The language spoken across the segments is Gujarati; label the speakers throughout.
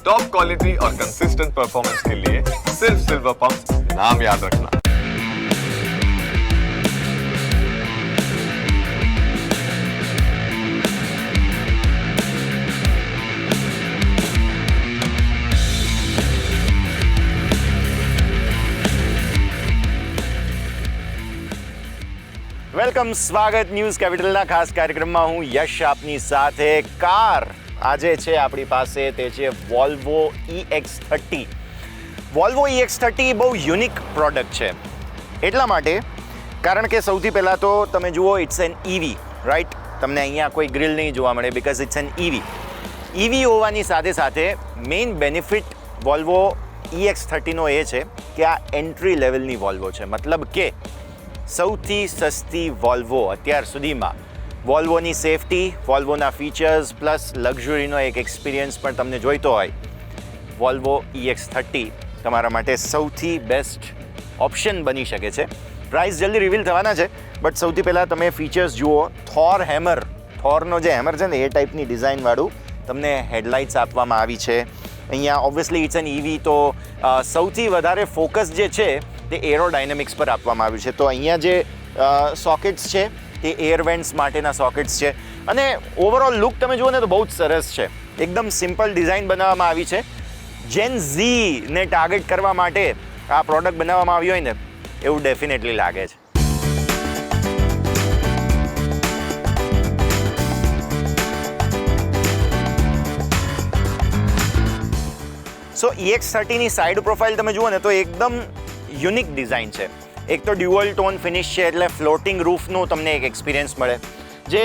Speaker 1: टॉप क्वालिटी और कंसिस्टेंट परफॉर्मेंस के लिए सिर्फ सिल्वर पंप नाम याद रखना
Speaker 2: વેલકમ સ્વાગત ન્યૂઝ કેપિટલના ખાસ કાર્યક્રમમાં હું યશ આપની સાથે કાર આજે છે આપણી પાસે તે છે Volvo E X thirty Volvo E X thirty બહુ યુનિક પ્રોડક્ટ છે. એટલા માટે, કારણ કે સૌથી પહેલાં તો તમે જુઓ ઇટ્સ એન ઈવી રાઈટ તમને અહીંયા કોઈ ગ્રીલ નહીં જોવા મળે because it's an EV EV હોવાની સાથે સાથે main benefit Volvo E X થર્ટીનો એ છે કે આ એન્ટ્રી લેવલની વોલ્વો છે. મતલબ કે સૌથી સસ્તી વોલ્વો અત્યાર સુધીમાં વોલ્વોની સેફટી, વોલ્વોના ફીચર્સ, પ્લસ લક્ઝુરીનો એક એક્સપિરિયન્સ પણ તમને જોઈતો હોય. વોલ્વો ઈએક્સ થર્ટી તમારા માટે સૌથી બેસ્ટ ઓપ્શન બની શકે છે. પ્રાઇસ જલ્દી રિવીલ થવાના છે, બટ સૌથી પહેલાં તમે ફીચર્સ જુઓ. થોર હેમર થોરનો જે હેમર છે ને, એ ટાઈપની ડિઝાઇનવાળું તમને હેડલાઇટ્સ આપવામાં આવી છે. અહીંયા ઓબ્વિયસલી ઇટ્સ એન ઈવી તો સૌથી વધારે ફોકસ જે છે, તે એરોડાયનેમિક્સ પર આપવામાં આવ્યું છે. તો અહીંયા જે સોકેટ્સ છે તે એરવેન્ટ્સ માટેના સોકેટ્સ છે. અને ઓવરઓલ લુક તમે જુઓ ને તો બહુ જ સરસ છે. એકદમ સિમ્પલ ડિઝાઇન બનાવવામાં આવી છે. જેન ઝીને ટાર્ગેટ કરવા માટે આ પ્રોડક્ટ બનાવવામાં આવી હોય ને, એવું ડેફિનેટલી લાગે છે. સો EX30 થર્ટીની સાઇડ પ્રોફાઇલ તમે જુઓ ને તો એકદમ યુનિક ડિઝાઇન છે. એક તો ડ્યુઅલ ટોન ફિનિશ છે એટલે ફ્લોટિંગ રૂફનું તમને એક એક્સપિરિયન્સ મળે. જે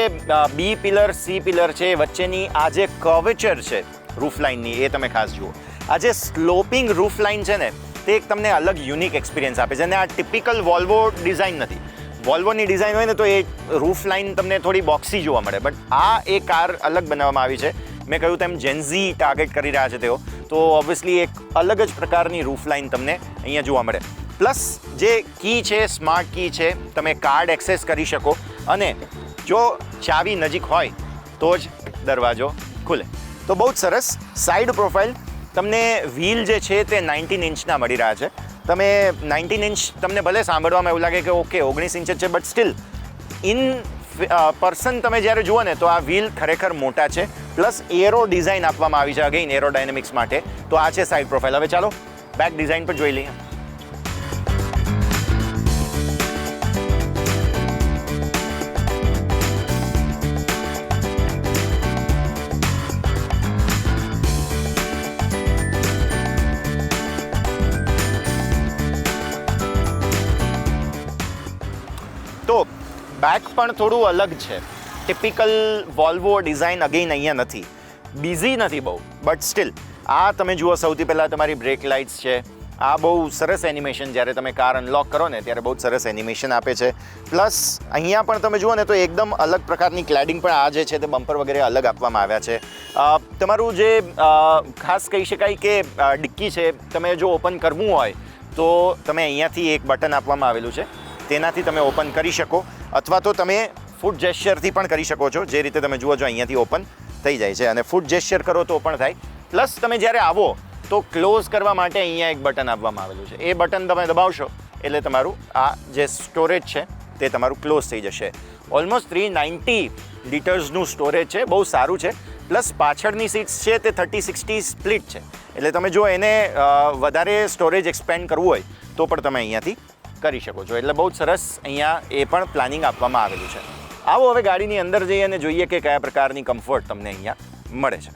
Speaker 2: બી પિલર સી પિલર છે, વચ્ચેની આ જે કર્વેચર છે રૂફ લાઇનની એ તમે ખાસ જુઓ. આ જે સ્લોપિંગ રૂફ લાઇન છે ને, તે એક તમને અલગ યુનિક એક્સપિરિયન્સ આપે છે. અને આ ટિપિકલ વોલ્વો ડિઝાઇન નથી. વોલ્વોની ડિઝાઇન હોય ને, તો એ રૂફ લાઇન તમને થોડી બોક્સી જોવા મળે. બટ આ એ કાર અલગ બનાવવામાં આવી છે. મેં કહ્યું તેમ જેન્ઝી ટાર્ગેટ કરી રહ્યા છે તેઓ. તો ઓબ્વિયસલી એક અલગ જ પ્રકારની રૂફ લાઇન તમને અહીંયા જોવા મળે. પ્લસ જે કી છે, સ્માર્ટ કી છે, તમે કાર્ડ એક્સેસ કરી શકો અને જો ચાવી નજીક હોય તો જ દરવાજો ખુલે. તો બહુ જ સરસ. સાઈડ પ્રોફાઇલ તમને વ્હીલ જે છે તે નાઇન્ટીન ઇંચના મળી રહ્યા છે. તમે નાઇન્ટીન ઇંચ તમને ભલે સાંભળવામાં એવું લાગે કે, ઓકે, ઓગણીસ ઇંચ છે બટ સ્ટીલ ઇન પર્સન તમે જ્યારે જુઓ ને, તો આ વ્હીલ ખરેખર મોટા છે. પ્લસ એરો ડિઝાઇન આપવામાં આવી છે અગેઇન એરોડાયનેમિક્સ માટે. તો આ છે સાઇડ પ્રોફાઇલ હવે ચાલો બેક ડિઝાઇન પર જોઈ લઈએ. બેક પણ થોડું અલગ છે. ટિપિકલ વોલ્વો ડિઝાઇન અગેઇન અહીંયા નથી. બિઝી નથી બહુ બટ સ્ટીલ આ તમે જુઓ સૌથી પહેલાં તમારી બ્રેક લાઇટ્સ છે. આ બહુ સરસ એનિમેશન જ્યારે તમે કાર અનલોક કરો ને ત્યારે બહુ સરસ એનિમેશન આપે છે. પ્લસ અહીંયા પણ તમે જુઓ ને તો એકદમ અલગ પ્રકારની ક્લેડિંગ પણ આ જે છે તે બમ્પર વગેરે અલગ આપવામાં આવ્યા છે. તમારું જે ખાસ કહી શકાય કે ડિક્કી છે, તમે જો ઓપન કરવું હોય, તો તમે અહીંયાથી એક બટન આપવામાં આવેલું છે. તેનાથી તમે ઓપન કરી શકો. અથવા તો તમે ફૂડ જેસ્ચરથી પણ કરી શકો છો. જે રીતે તમે જુઓ છો, અહીંયાથી ઓપન થઈ જાય છે અને ફૂડ જેસ્ચર કરો તો પણ થાય. પ્લસ તમે જ્યારે આવો, તો ક્લોઝ કરવા માટે અહીંયા એક બટન આપવામાં આવેલું છે. એ બટન તમે દબાવશો, એટલે તમારું આ જે સ્ટોરેજ છે, તે તમારું ક્લોઝ થઈ જશે. ઓલમોસ્ટ થ્રી નાઇન્ટી લીટર્સનું સ્ટોરેજ છે, બહુ સારું છે. પ્લસ પાછળની સીટ્સ છે, તે થર્ટી સિક્સટી સ્પ્લિટ છે. એટલે તમે જો એને વધારે સ્ટોરેજ એક્સપેન્ડ કરવું હોય, તો પણ તમે અહીંયાથી કરી શકો છો. એટલે બહુ સરસ અહીંયા એ પણ પ્લાનિંગ આપવામાં આવેલું છે. આવો હવે ગાડીની અંદર જઈએ અને જોઈએ કે કયા પ્રકારની કમ્ફર્ટ તમને અહીંયા મળે છે.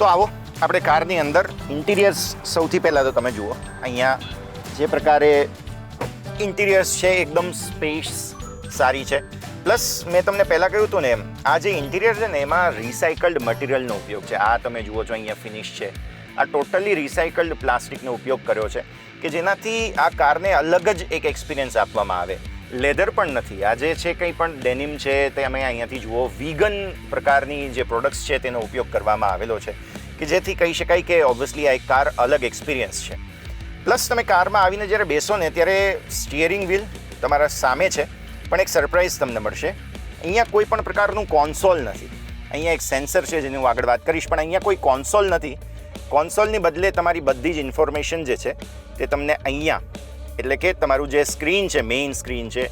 Speaker 2: તો આવો, આપણે કારની અંદર ઇન્ટિરિયર્સ સૌથી પહેલાં તો તમે જુઓ. અહીંયા જે પ્રકારે ઇન્ટિરિયર્સ છે, એકદમ સ્પેસ સારી છે. પ્લસ મેં તમને પહેલાં કહ્યું હતું ને એમ, આ જે ઇન્ટિરિયર છે ને, એમાં રિસાયકલ્ડ મટીરિયલનો ઉપયોગ છે. આ તમે જુઓ છો અહીંયા ફિનિશ છે. આ ટોટલી રિસાયકલ્ડ પ્લાસ્ટિકનો ઉપયોગ કર્યો છે કે જેનાથી આ કારને અલગ જ એક એક્સપિરિયન્સ આપવામાં આવે. લેધર પણ નથી. આ જે છે કંઈ પણ ડેનિમ છે તે અમે અહીંયાથી જુઓ. વીગન પ્રકારની જે પ્રોડક્ટ્સ છે તેનો ઉપયોગ કરવામાં આવેલો છે કે જેથી કહી શકાય કે ઓબ્વિયસલી આ એક કાર અલગ એક્સપિરિયન્સ છે. પ્લસ તમે કારમાં આવીને જ્યારે બેસો ને ત્યારે સ્ટિયરિંગ વ્હીલ તમારા સામે છે, પણ એક સરપ્રાઇઝ તમને મળશે. અહીંયા કોઈ પણ પ્રકારનું કોન્સોલ નથી. અહીંયા એક સેન્સર છે જેની હું આગળ વાત કરીશ, પણ અહીંયા કોઈ કોન્સોલ નથી. કોન્સોલની બદલે તમારી બધી જ ઇન્ફોર્મેશન જે છે તે તમને અહીંયા એટલે કે તમારું જે સ્ક્રીન છે મેઇન સ્ક્રીન છે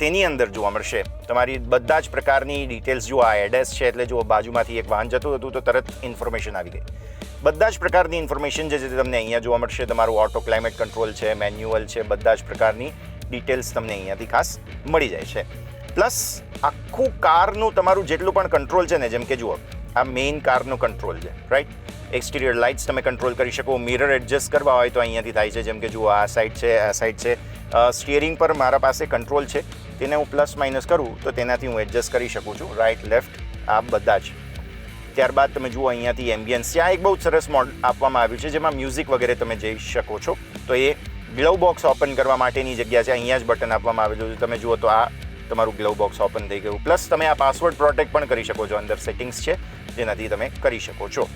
Speaker 2: તેની અંદર જોવા મળશે. તમારી બધા જ પ્રકારની ડિટેલ્સ જો આ એડ્રેસ છે, એટલે જો બાજુમાંથી એક વાહન જતું હતું, તો તરત ઇન્ફોર્મેશન આવી ગઈ. બધા જ પ્રકારની ઇન્ફોર્મેશન જે છે તમને અહીંયા જોવા મળશે. તમારું ઓટો ક્લાઇમેટ કંટ્રોલ છે મેન્યુઅલ છે, બધા જ પ્રકારની ડિટેલ્સ તમને અહીંયાથી ખાસ મળી જાય છે. પ્લસ આખું કારનું તમારું જેટલું પણ કંટ્રોલ છે ને, જેમ કે જુઓ, આ મેઇન કારનું કંટ્રોલ છે રાઈટ એક્સટિરિયર લાઇટ્સ તમે કંટ્રોલ કરી શકો. મિરર એડજસ્ટ કરવા હોય તો અહીંયાથી થાય છે. જેમ કે જુઓ, આ સાઈડ છે, આ સાઈડ છે. સ્ટિયરિંગ પર મારા પાસે કંટ્રોલ છે. તેને હું પ્લસ માઇનસ કરું તો તેનાથી હું એડજસ્ટ કરી શકું છું. રાઇટ લેફ્ટ આ બધા જ. ત્યારબાદ તમે જુઓ, અહીંયાથી એમ્બિયન્સ ત્યાં એક બહુ સરસ મોડ આપવામાં આવ્યું છે, જેમાં મ્યુઝિક વગેરે તમે જઈ શકો છો. તો એ ગ્લવ બોક્સ ઓપન કરવા માટેની જગ્યા છે. અહીંયા જ બટન આપવામાં આવેલું છે. તમે જુઓ તો આ તમારું ગ્લવ બોક્સ ઓપન થઈ ગયું. પ્લસ તમે આ પાસવર્ડ પ્રોટેક્ટ પણ કરી શકો છો. અંદર સેટિંગ્સ છે. જેનાથી તમે કરી શકો છો.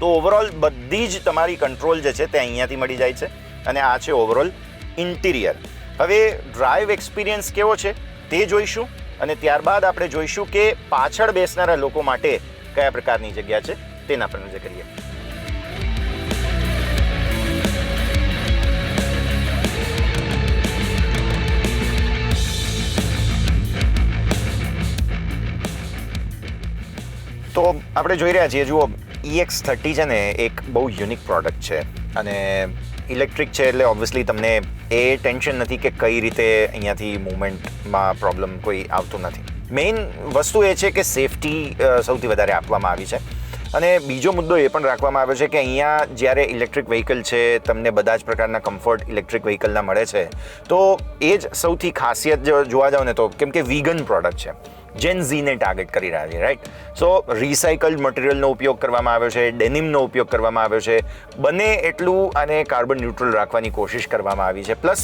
Speaker 2: તો ઓવરઓલ બધી જ તમારી કંટ્રોલ જે છે તે અહીંયાથી મળી જાય છે અને આ છે ઓવરઓલ ઇન્ટિરિયર હવે ડ્રાઈવ એક્સપિરિયન્સ કેવો છે તે જોઈશું અને ત્યારબાદ આપણે જોઈશું કે પાછળ બેસનારા લોકો માટે કયા પ્રકારની જગ્યા છે તેના પર નજર કરીએ. તો આપણે જોઈ રહ્યા છીએ, જુઓ EX થર્ટી છે ને, એક બહુ યુનિક પ્રોડક્ટ છે. અને ઇલેક્ટ્રિક છે એટલે ઓબ્વિયસલી તમને એ ટેન્શન નથી કે કઈ રીતે અહીંયાથી મૂવમેન્ટમાં પ્રોબ્લેમ કોઈ આવતું નથી. મેઇન વસ્તુ એ છે કે સેફટી સૌથી વધારે આપવામાં આવી છે. અને બીજો મુદ્દો એ પણ રાખવામાં આવ્યો છે કે અહીંયા જ્યારે ઇલેક્ટ્રિક વ્હીકલ છે, તમને બધા જ પ્રકારના કમ્ફર્ટ ઇલેક્ટ્રિક વ્હીકલના મળે છે. તો એ જ સૌથી ખાસિયત જોવા જાઓ ને તો, કેમ કે વીગન પ્રોડક્ટ છે. જેન ઝીને ટાર્ગેટ કરી રહ્યા છે રાઈટ સો રિસાયકલ્ડ મટીરિયલનો ઉપયોગ કરવામાં આવ્યો છે ડેનિમનો ઉપયોગ કરવામાં આવ્યો છે. બને એટલું આને કાર્બન ન્યુટ્રલ રાખવાની કોશિશ કરવામાં આવી છે. પ્લસ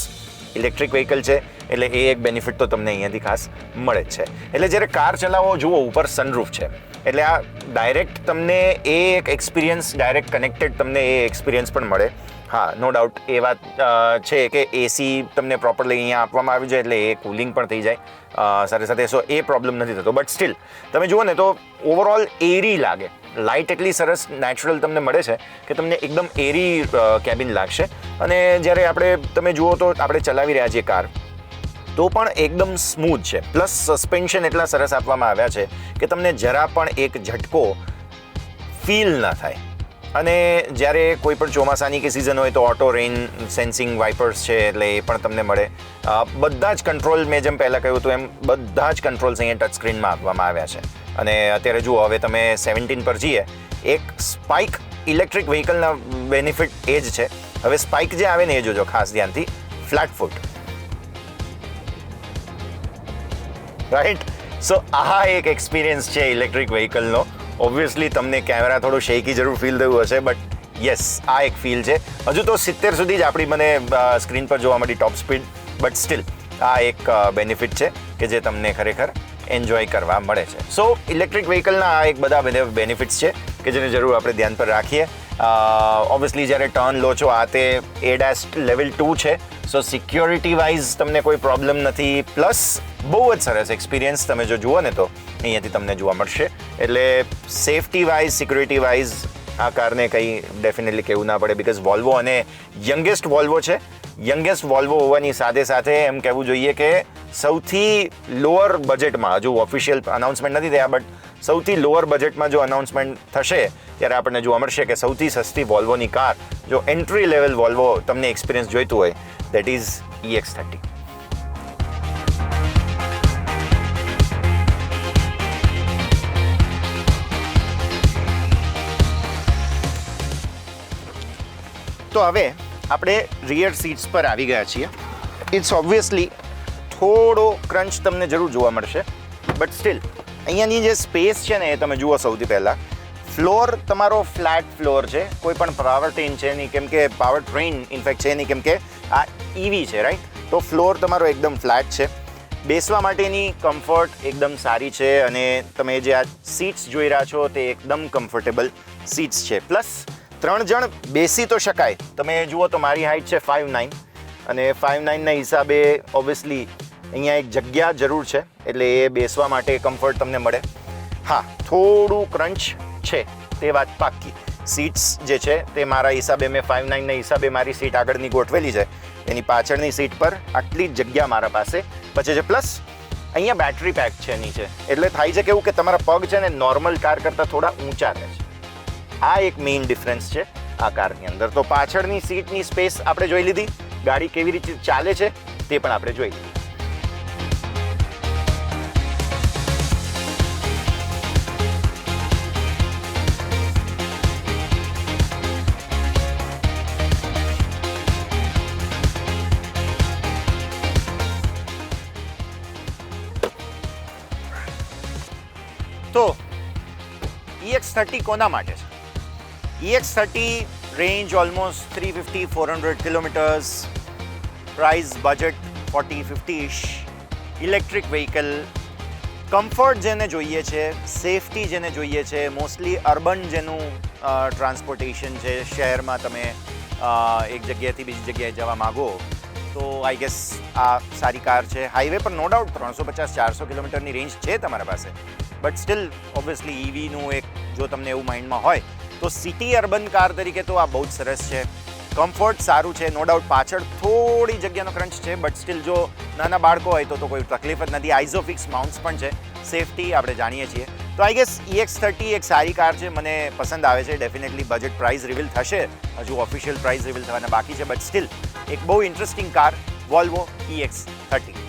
Speaker 2: ઇલેક્ટ્રિક વ્હીકલ છે, એટલે એ એક બેનિફિટ તો તમને અહીંયાથી ખાસ મળે જ છે. એટલે જ્યારે કાર ચલાવો, જુઓ, ઉપર સનરૂફ છે. એટલે આ ડાયરેક્ટ તમને એ એક એક્સપિરિયન્સ ડાયરેક્ટ કનેક્ટેડ તમને એ એક્સપિરિયન્સ પણ મળે. હા નો ડાઉટ એ વાત છે કે એસી તમને પ્રોપરલી અહીંયા આપવામાં આવ્યું છે એટલે એ કુલિંગ પણ થઈ જાય. સાથે સાથે સો એ પ્રોબ્લેમ નથી થતો. બટ સ્ટીલ તમે જુઓ ને તો ઓવરઓલ એરી લાગે. લાઇટ એટલી સરસ નેચરલ તમને મળે છે કે તમને એકદમ એરી કેબિન લાગશે. અને જ્યારે આપણે, તમે જુઓ તો આપણે ચલાવી રહ્યા છીએ કાર તો પણ એકદમ સ્મૂથ છે. પ્લસ સસ્પેન્શન એટલા સરસ આપવામાં આવ્યા છે કે તમને જરા પણ એક ઝટકો ફીલ ના થાય. અને જ્યારે કોઈ પણ ચોમાસાની કે સિઝન હોય તો ઓટો રેઇન સેન્સિંગ વાઇપર્સ છે એટલે એ પણ તમને મળે. બધા જ કંટ્રોલ મેં જેમ પહેલાં કહ્યું હતું એમ બધા જ કંટ્રોલ્સ અહીંયા ટચ સ્ક્રીનમાં આપવામાં આવ્યા છે. અને અત્યારે જુઓ, હવે તમે સેવન્ટીન પર જઈએ, એક સ્પાઇક ઇલેક્ટ્રિક વ્હીકલના બેનિફિટ એ જ છે. હવે સ્પાઇક જે આવે ને એ જોજો ખાસ ધ્યાનથી ફ્લેટ ફૂટ રાઈટ સો આ એક એક્સપિરિયન્સ છે ઇલેક્ટ્રિક વ્હીકલનો ઓબ્વિયસલી તમને કેમેરા થોડું શેકી જરૂર ફીલ થયું હશે બટ યસ આ એક ફીલ છે. હજુ તો સિત્તેર સુધી જ આપણી મને સ્ક્રીન પર જોવા મળી ટોપ સ્પીડ બટ સ્ટીલ આ એક બેનિફિટ છે કે જે તમને ખરેખર એન્જોય કરવા મળે છે. સો ઇલેક્ટ્રિક વ્હીકલના આ એક બધા બેનિફિટ્સ છે કે જેને જરૂર આપણે ધ્યાન પર રાખીએ. ઓબ્વિયસલી જ્યારે ટર્ન લો છો, આ તે એડાસ્ટ લેવલ ટુ છે. સો સિક્યોરિટી વાઇઝ તમને કોઈ પ્રોબ્લેમ નથી. પ્લસ બહુ જ સરસ એક્સપિરિયન્સ તમે જો જુઓ ને તો, અહીંયાથી તમને જોવા મળશે. એટલે સેફટી વાઇઝ સિક્યુરિટી વાઇઝ આ કારને કંઈ ડેફિનેટલી કહેવું ના પડે બિકોઝ વોલ્વો અને યંગેસ્ટ વોલ્વો છે. યંગેસ્ટ વોલ્વો હોવાની સાથે સાથે એમ કહેવું જોઈએ કે સૌથી લોઅર બજેટમાં હજુ ઓફિશિયલ અનાઉન્સમેન્ટ નથી થયા બટ સૌથી લોઅર બજેટમાં જો અનાઉન્સમેન્ટ થશે, ત્યારે આપણને જોવા મળશે કે સૌથી સસ્તી વોલ્વોની કાર, જો એન્ટ્રી લેવલ વોલ્વો તમને એક્સપિરિયન્સ જોઈતું હોય દેટ ઇઝ EX30 થર્ટી તો હવે આપણે રિયર સીટ્સ પર આવી ગયા છીએ. ઇટ્સ ઓબ્વિયસલી થોડો ક્રંચ તમને જરૂર જોવા મળશે. બટ સ્ટીલ અહીંયાની જે સ્પેસ છે ને એ તમે જુઓ સૌથી પહેલાં. ફ્લોર તમારો ફ્લેટ ફ્લોર છે. કોઈ પણ પાવર ટ્રેન છે નહીં કેમ કે પાવર ટ્રેન ઇનફેક્ટ છે નહીં કેમ કે આ ઈવી છે રાઈટ તો ફ્લોર તમારો એકદમ ફ્લેટ છે. બેસવા માટેની કમ્ફર્ટ એકદમ સારી છે અને તમે જે આ સીટ્સ જોઈ રહ્યા છો તે એકદમ કમ્ફર્ટેબલ સીટ્સ છે. પ્લસ ત્રણ જણ બેસી તો શકાય. તમે જુઓ તો મારી હાઇટ છે ફાઇવ નાઇન અને ફાઇવ નાઇનના હિસાબે ઓબ્વિયસલી અહીંયા એક જગ્યા જરૂર છે, એટલે એ બેસવા માટે કમ્ફર્ટ તમને મળે. હા, થોડું ક્રંચ છે, તે વાત પાક્કી. સીટ્સ જે છે, તે મારા હિસાબે મેં ફાઇવ નાઇનના હિસાબે મારી સીટ આગળની ગોઠવેલી છે. એની પાછળની સીટ પર આટલી જ જગ્યા મારા પાસે. બચે છે પ્લસ અહીંયા બેટરી પેક છે નીચે એટલે થાય છે કેવું કે તમારા પગ છે ને નોર્મલ કાર કરતાં થોડા ઊંચા રહે છે. આ એક મેઇન ડિફરન્સ છે આ કારની અંદર. તો પાછળની સીટની સ્પેસ આપણે જોઈ લીધી. ગાડી કેવી રીતે ચાલે છે તે પણ આપણે જોઈ લીધી. તો ઈએક્સ થર્ટી કોના માટે છે? EX range range almost three kilometers, four budget kilometres price budget forty fiftyish electric vehicle comfort જેને જોઈએ છે સેફટી જેને જોઈએ છે મોસ્ટલી અર્બન જેનું ટ્રાન્સપોર્ટેશન છે શહેરમાં તમે એક જગ્યાએથી બીજી જગ્યાએ જવા માગો તો આઈ ગેસ આ સારી કાર છે. હાઈવે પર નો ડાઉટ ત્રણસો પચાસ ચારસો કિલોમીટરની રેન્જ છે તમારા પાસે. બટ સ્ટીલ ઓબ્વિયસલી ઈવીનું એક જો તમને એવું માઇન્ડમાં હોય તો સિટી અર્બન કાર તરીકે તો આ બહુ જ સરસ છે. કમ્ફર્ટ સારું છે નો ડાઉટ પાછળ થોડી જગ્યાનો ક્રંચ છે બટ સ્ટીલ જો નાના બાળકો હોય તો તો કોઈ તકલીફ જ નથી. આઇઝોફિક્સ માઉન્ટ્સ પણ છે સેફટી આપણે જાણીએ છીએ. તો આઈ ગેસ EX થર્ટી એક સારી કાર છે, મને પસંદ આવે છે ડેફિનેટલી બજેટ પ્રાઇસ રિવીલ થશે. હજુ ઓફિશિયલ પ્રાઇસ રિવીલ થવાના બાકી છે બટ સ્ટીલ એક બહુ interesting car Volvo EX thirty